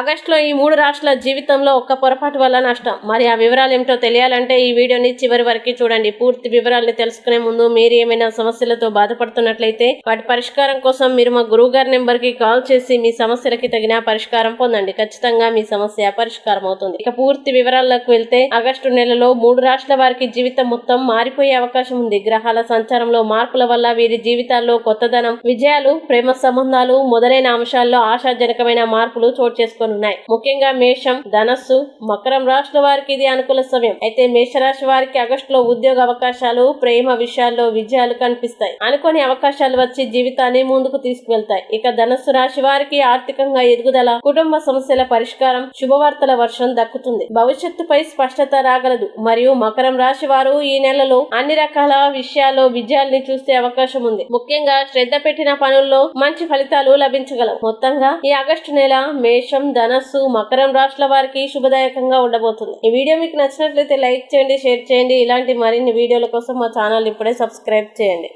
ఆగస్టులో ఈ మూడు రాష్ట్రాల జీవితంలో ఒక్క పొరపాటు వల్ల నష్టం. మరి ఆ వివరాలు ఏమిటో తెలియాలంటే ఈ వీడియోని చివరి వరకు చూడండి. పూర్తి వివరాలను తెలుసుకునే ముందు మీరు ఏమైనా సమస్యలతో బాధపడుతున్నట్లయితే వాటి పరిష్కారం కోసం మీరు మా గురువు గారి నెంబర్కి కాల్ చేసి మీ సమస్యలకి తగిన పరిష్కారం పొందండి. ఖచ్చితంగా మీ సమస్య పరిష్కారం అవుతుంది. ఇక పూర్తి వివరాల్లోకి వెళ్తే ఆగస్టు నెలలో మూడు రాష్ట్రాల వారికి జీవితం మొత్తం మారిపోయే అవకాశం ఉంది. గ్రహాల సంచారంలో మార్పుల వల్ల వీరి జీవితాల్లో కొత్తదనం విజయాలు ప్రేమ సంబంధాలు మొదలైన అంశాల్లో ఆశాజనకమైన మార్పులు చోటు చేసుకోనున్నాయి ముఖ్యంగా మేషం ధనస్సు మకరం రాశుల వారికి ఇది అనుకూల సమయం. అయితే మేషరాశి వారికి ఆగస్టులో ఉద్యోగ అవకాశాలు ప్రేమ విషయాల్లో విజయాలు కనిపిస్తాయి. అనుకోని అవకాశాలు వచ్చి జీవితాన్ని ముందుకు తీసుకువెళ్తాయి. ఇక ధనస్సు రాశి వారికి ఆర్థికంగా ఎదుగుదల కుటుంబ సమస్యల పరిష్కారం శుభవార్తల వర్షం దక్కుతుంది. భవిష్యత్తుపై స్పష్టత రాగలదు. మరియు మకరం రాశి వారు ఈ నెలలో అన్ని రకాల విషయాల్లో విజయాల్ని చూసే అవకాశం ఉంది. ముఖ్యంగా శ్రద్ధ పెట్టిన పనుల్లో మంచి ఫలితాలు లభించగలవు. మొత్తంగా ఈ ఆగస్టు నెల మేషం ధనస్సు మకరం రాశుల వారికి శుభదాయకంగా ఉండబోతుంది. ఈ వీడియో మీకు నచ్చినట్లయితే లైక్ చేయండి షేర్ చేయండి. ఇలాంటి మరిన్ని వీడియోల కోసం మా ఛానల్ ఇప్పుడే సబ్స్క్రైబ్ చేయండి.